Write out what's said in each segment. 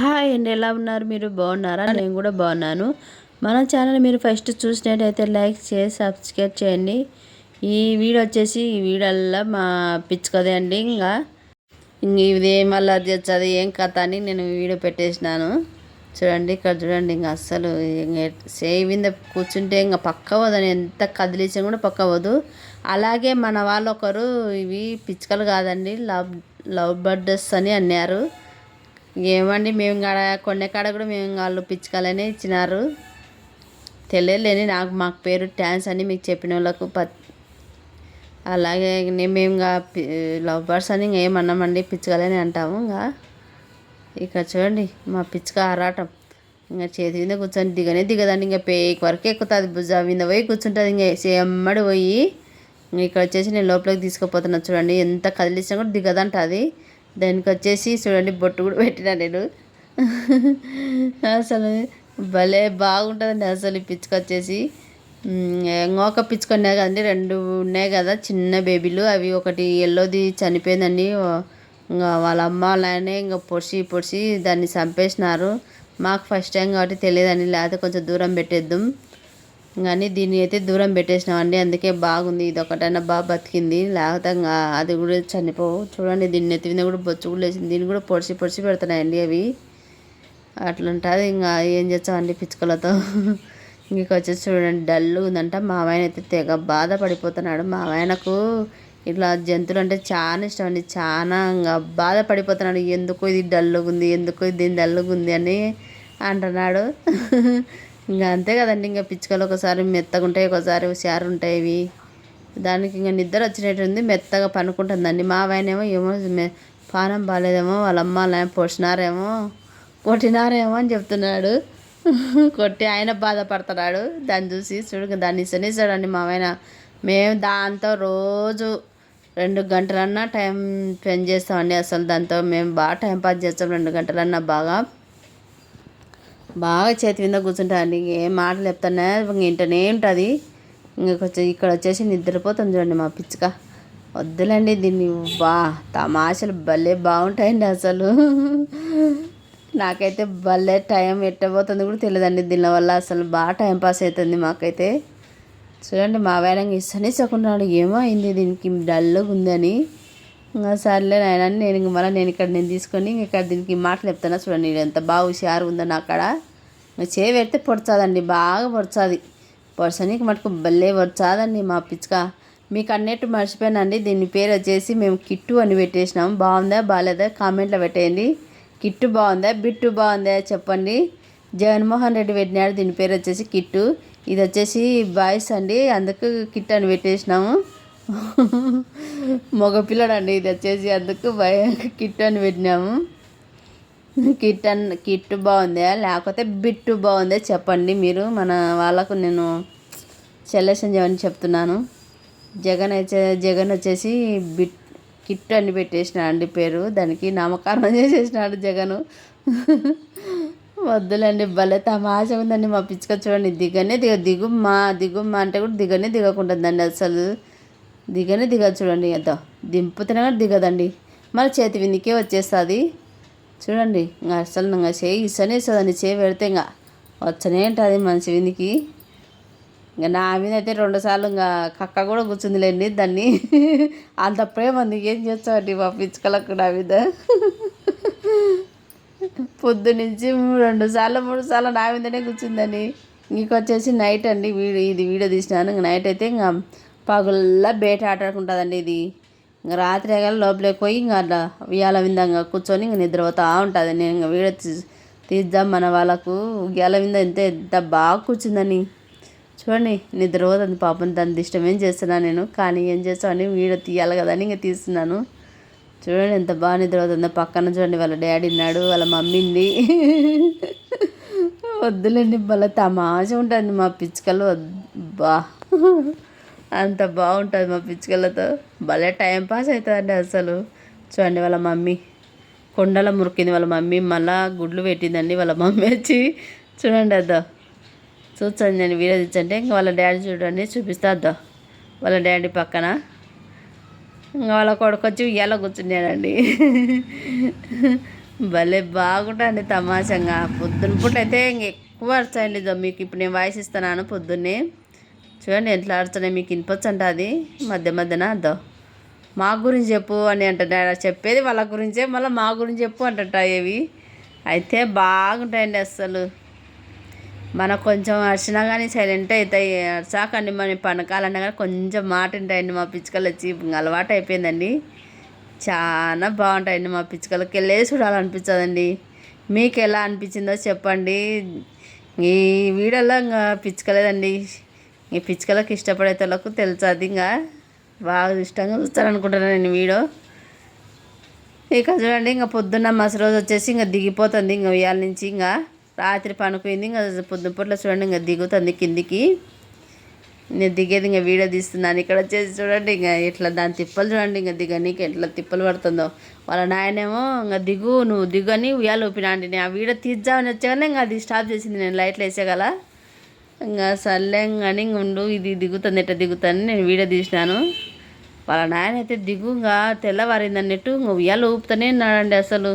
Hi అండి ఎలా ఉన్నారు? మీరు బాగున్నారా? నేను కూడా బాగున్నాను. మన ఛానల్ మీరు ఫస్ట్ చూసినట్టయితే లైక్ చేసి సబ్స్క్రైబ్ చేయండి. ఈ వీడియో వచ్చేసి ఈ వీడియోలో మా పిచ్చుకదే అండి ఇంకా. ఇంక ఇది ఏం అలా తెచ్చది ఏం కథ అని నేను వీడియో పెట్టేసినాను. చూడండి ఇక్కడ చూడండి ఇంకా అస్సలు సేవింద కూర్చుంటే ఇంకా పక్క వదని ఎంత కదిలించినా కూడా పక్క వద్దు అలాగే మన వాళ్ళు ఒకరు ఇవి పిచ్చుకలు కాదండి లవ్ లవ్ బర్డ్స్ అని అన్నారు. ఏమండి మేము కాడ కొండకాడ కాడ కూడా మేము వాళ్ళు పిచ్చుకలనే ఇచ్చినారు. తెలియలేని నాకు మాకు పేరు డ్యాన్స్ అని మీకు చెప్పిన వాళ్ళకు ప అలాగే మేము ఇంకా లవ్ బర్డ్స్ అని ఏమన్నామండి పిచ్చుకలని అంటాము ఇంకా ఇక్కడ చూడండి మా పిచ్చుక ఆరాటం. ఇంకా చేతి మీద కూర్చొని దిగనే దిగదండి ఇంకా పేక్ వరకు ఎక్కుతుంది భుజ మీద పోయి కూర్చుంటుంది ఇంకా ఎమ్మడి పోయి. ఇక్కడ వచ్చేసి నేను లోపలికి తీసుకుపోతున్నా చూడండి ఎంత కదిలించినా కూడా దిగదంట అది. దానికి వచ్చేసి చూడండి బొట్టు కూడా పెట్టినా నేను. అసలు భలే బాగుంటుందండి అసలు ఈ పిచ్చుక వచ్చేసి ఇంకొక పిచ్చుక ఉన్నాయి కదండి రెండు ఉన్నాయి కదా చిన్న బేబీలు. అవి ఒకటి ఎల్లోది చనిపోయిందండి. ఇంకా వాళ్ళ అమ్మ అలానే ఇంకా పొడిచి పొడిచి దాన్ని చంపేసినారు. మాకు ఫస్ట్ టైం కాబట్టి తెలియదండి లేకపోతే కొంచెం దూరం పెట్టేద్దాం. కానీ దీన్ని అయితే దూరం పెట్టేసినామండి. అందుకే బాగుంది. ఇది ఒకటైనా బాగా బతికింది. లేకపోతే అది కూడా చనిపోవు. చూడండి దీన్ని ఎత్తి మీద కూడా బొచ్చు కూడా లేచింది. దీన్ని కూడా పొడిచి పొడిచి పెడుతున్నాయండి అవి. అట్లుంటుంది. ఇంకా ఏం చేస్తామండి పిచ్చుకలతో? ఇంక వచ్చేసి చూడండి డల్లు ఉందంట. మా ఆయన అయితే తెగ బాధపడిపోతున్నాడు. మా ఆయనకు ఇట్లా జంతువులు అంటే చాలా ఇష్టం అండి. చాలా ఇంకా బాధపడిపోతున్నాడు. ఎందుకు ఇది డల్లుగా ఉంది ఎందుకు ఇది డల్లుగా ఉంది అని అంటున్నాడు. ఇంకా అంతే కదండి ఇంకా పిచ్చుకలు ఒకసారి మెత్తగా ఉంటాయి ఒకసారి హుషారు ఉంటాయి ఇవి. దానికి ఇంకా నిద్ర వచ్చినట్టుంది మెత్తగా పనుకుంటుందండి. మా ఆయనేమో ఏమో పానం బాగాలేదేమో వాళ్ళ అమ్మ పొడిచినారేమో కొట్టినారేమో అని చెప్తున్నాడు. కొట్టి ఆయన బాధపడుతున్నాడు. దాన్ని చూసి చూడు దాన్ని ఇసనిస్తాడండి మా ఆయన. మేము దాంతో రోజు రెండు గంటలన్నా టైం స్పెండ్ చేస్తామండి అసలు దాంతో. మేము బాగా టైం పాస్ చేస్తాం రెండు గంటలన్నా బాగా. బాగా చేతి మీద కూర్చుంటానండి ఏం మాటలు చెప్తానే ఇంటనే ఉంటుంది. ఇంకా ఇక్కడ వచ్చేసి నిద్రపోతాం చూడండి మా పిచ్చుక. వద్దులండి దీన్ని బా తమాషలు భలే బాగుంటాయండి అసలు. నాకైతే భలే టైం ఎట్టబోతుంది కూడా తెలియదండి. దీనివల్ల అసలు బాగా టైం పాస్ అవుతుంది మాకైతే. చూడండి మా వేరంగా ఇస్తనే చెప్పుకుంటున్నాడు ఏమో అయింది దీనికి. డల్గా ఉందని సర్లే నాయన నేను ఇంక మళ్ళీ నేను ఇక్కడ నేను తీసుకొని ఇక్కడ దీనికి మాటలు చెప్తాను చూడండి ఎంత బాగా హుషారు ఉందని అక్కడ చేయి పెడితే పొడుచాదండి బాగా పొడుచాది. పొడసనికి మటుకు భలే పొడుచాదండి మా పిచ్చుక. మీకు అన్నట్టు మర్చిపోయానండి దీని పేరు వచ్చేసి మేము కిట్టు అని పెట్టేసినాం. బాగుందా బాగాలేదా కామెంట్లో పెట్టేయండి. కిట్టు బాగుందా బిట్టు బాగుందా చెప్పండి. జగన్మోహన్ రెడ్డి పెట్టినాడు దీని పేరు వచ్చేసి కిట్టు. ఇది వచ్చేసి బాయ్స్ అండి అందుకు కిట్ అని పెట్టేసినాము. మగపిల్లడు అండి ఇది వచ్చేసి అందుకు బాయ్ కిట్ అని పెట్టినాము. కిట్ అన్ కిట్ బాగుందా? లేకపోతే బిట్టు బాగుందా చెప్పండి మీరు. మన వాళ్ళకు నేను సెలెక్షన్ చేయమని చెప్తున్నాను. జగన్ అయితే జగన్ వచ్చేసి బిట్ కిట్ అని పెట్టేసినాడు అండి పేరు. దానికి నామకరణం చేసేసినాడు జగను. వద్దులేండి భలే తమాష ఉందండి మా పిచ్చుక. చూడండి దిగనే దిగ దిగుమ్మా దిగుమ్మా అంటే కూడా దిగనే దిగకుంటుందండి అసలు. దిగనే దిగదు చూడండి ఎంత దింపుతున్నా కూడా దిగదండి. మన చేతి వినికే వచ్చేస్తుంది. చూడండి ఇంకా అసలు ఇంకా చేయి ఇస్తనే ఇస్తుందండి. చేయి పెడితే ఇంకా వచ్చనే ఉంటుంది మనిషి వినికి ఇంకా నా మీద అయితే రెండుసార్లు ఇంకా కక్క కూడా కూర్చుందిలేండి దాన్ని. అంత ప్రేమ ఏం చేస్తామండి మా పిచ్చుకలకు నా మీద? పొద్దు నుంచి రెండు సార్లు మూడు సార్లు నా మీదనే కూర్చుందని ఇంకొచ్చేసి నైట్ అండి వీడియో ఇది వీడియో తీసినాను. ఇంక నైట్ అయితే ఇంకా పగుల్లా బేట ఆటాడుకుంటుందండి ఇది. ఇంకా రాత్రి కానీ లోపలికి పోయి ఇంకా అట్లా ఉయ్యాల విందంగా కూర్చొని ఇంక నిద్రపోతూ ఉంటుంది. నేను ఇంకా వీడియో తీద్దాం మన వాళ్ళకు. ఉయ్యాల వింద ఎంత ఎంత బాగా కూర్చుందని. చూడండి నిద్రపోతుంది పాపం. దాన్ని ఏం చేస్తున్నాను నేను. కానీ ఏం చేస్తామని వీడియో తీయాలి కదా అని ఇంకా తీస్తున్నాను. చూడండి ఎంత బాగా నిద్రపోతుందో. పక్కన చూడండి వాళ్ళ డాడీ ఉన్నాడు వాళ్ళ మమ్మీంది వద్దులేండి మళ్ళీ తమాష ఉంటుంది మా పిచ్చుకలు. బా అంత బాగుంటుంది మా పిచ్చుకలతో. భలే టైం పాస్ అవుతుందండి అసలు. చూడండి వాళ్ళ మమ్మీ. కొండల మురికింది వాళ్ళ మమ్మీ. మళ్ళా గుడ్లు పెట్టిందండి వాళ్ళ మమ్మీ వచ్చి. చూడండి అద్దా. చూచండి నేను వీడియో తెచ్చంటే ఇంకా వాళ్ళ డాడీ చూడండి చూపిస్తా అద్దా. వాళ్ళ డాడీ పక్కన. ఇంకా వాళ్ళ కొడుకు వచ్చి ఉయ్యాల కూర్చున్నాడండి. భలే బాగుంటుంది తమాషంగా. పొద్దున పూట అయితే ఇంక ఎక్కువ అరచండి మీకు ఇప్పుడు నేను వాయిస్ ఇస్తున్నాను పొద్దున్నే. చూడండి ఎట్లా ఆడుతున్నాయి మీకు వినపచ్చు అది. మధ్య మధ్యన అద్దో మా గురించి చెప్పు అని అంటాడు చెప్పేది వాళ్ళ గురించే మళ్ళీ మా గురించి చెప్పు అంటట ఇవి అయితే బాగుంటాయండి అస్సలు. మనకు కొంచెం అరిచినా కానీ సైలెంట్ అవుతాయి. అరిచాకండి మన పనకాలన్నా కానీ కొంచెం మాట ఉంటాయండి మా పిచ్చుకలు వచ్చి. అలవాటు అయిపోయిందండి. చాలా బాగుంటాయండి మా పిచ్చుకలకి వెళ్ళే చూడాలనిపించదండి. మీకు ఎలా అనిపించిందో చెప్పండి. ఈ వీడియోలో ఇంకా పిచ్చుకలేదండి. ఈ పిచ్చుకలకు ఇష్టపడే వాళ్ళకు తెలుసది ఇంకా. బాగా ఇష్టంగా చూస్తారనుకుంటున్నాను నేను వీడియో. ఇక చూడండి ఇంకా పొద్దున్న మస రోజు వచ్చేసి ఇంకా దిగిపోతుంది. ఇంకా ఉయ్యాల నుంచి ఇంకా రాత్రి పనుకుంది ఇంకా పొద్దున పూట్ల చూడండి ఇంకా దిగుతుంది కిందికి. నేను దిగేది ఇంకా వీడియో తీస్తున్నాను. ఇక్కడ వచ్చేసి చూడండి ఇంకా ఇట్లా దాని తిప్పలు చూడండి ఇంకా దిగనీకి ఎట్లా తిప్పలు పడుతుందో. వాళ్ళ నాయనేమో ఇంకా దిగు నువ్వు దిగని ఉయ్యాలు ఊపినా అంటే నేను ఆ వీడియో తీద్దామని వచ్చాగానే ఇంకా అది స్టాప్ చేసింది. నేను లైట్లు వేసేగల ఇంకా సర్లే కానీ ఉండు ఇది దిగుతుంది ఎట్ట దిగుతుంది నేను వీడియో తీసినాను. వాళ్ళ నాయన అయితే దిగు ఇంకా తెల్లవారింది అన్నట్టు ఉయ్యాలు ఊపుతూనే ఉన్నాడండి అసలు.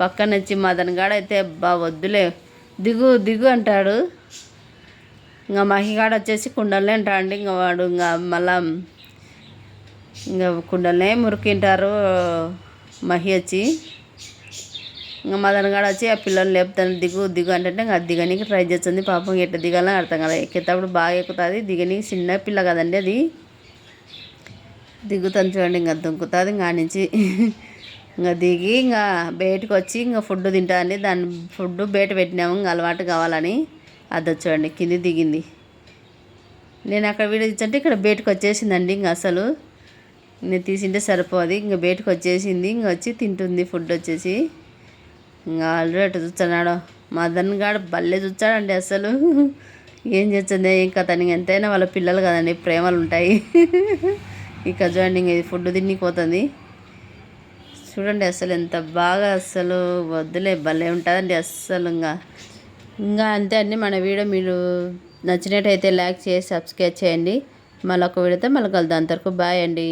పక్కన వచ్చి మదన్ గాడు అయితే బా వద్దులే దిగు దిగు అంటాడు. ఇంకా మహిగాడు వచ్చేసి కుండలనే అంటాడు ఇంకా వాడు ఇంకా మళ్ళా ఇంకా కుండలనే మురికింటారు మహి వచ్చి. ఇంకా మదన్ వచ్చి ఆ పిల్లల్ని లేపుతాను దిగు దిగు అంటే ఇంకా దిగనీకి ట్రై చేస్తుంది. పాపం ఎట్లా దిగాలని అర్థం కదా ఎక్కేటప్పుడు బాగా ఎక్కుతుంది. దిగనీకి చిన్న పిల్ల కదండి అది. దిగుతాను చూడండి ఇంకా దుంకుతుంది. ఇంకా నుంచి ఇంకా దిగి ఇంకా బయటకు వచ్చి ఇంకా ఫుడ్ తింటుంది దాన్ని ఫుడ్ బయట పెట్టినాము. ఇంకా అలవాటు కావాలని. అది చూడండి కింది దిగింది. నేను అక్కడ వీడియో ఇచ్చంటే ఇక్కడ బయటకు వచ్చేసిందండి ఇంకా అసలు. నేను తీసింటే సరిపోదు. ఇంకా బయటకు వచ్చేసింది. ఇంకా వచ్చి తింటుంది ఫుడ్ వచ్చేసి. ఇంకా ఆల్రెడీ అటు చూస్తున్నాడు. మదన్ గాడు భలే చూచాడండి అసలు. ఏం చేస్తుంది? ఇంకా తనకి ఎంతైనా వాళ్ళ పిల్లలు కదండి ప్రేమలు ఉంటాయి. ఇక చూడండి ఇంక ఇది ఫుడ్ తిన్నిపోతుంది చూడండి అసలు ఎంత బాగా అసలు వద్దులే భలే ఉంటుందండి అస్సలు ఇంకా ఇంకా అంతే అండి మన వీడియో. మీరు నచ్చినట్టయితే లైక్ చేసి సబ్స్క్రైబ్ చేయండి. మళ్ళీ ఒక వీడియోతో మళ్ళీ కలుద్దాం. అంతవరకు బాయ్ అండి.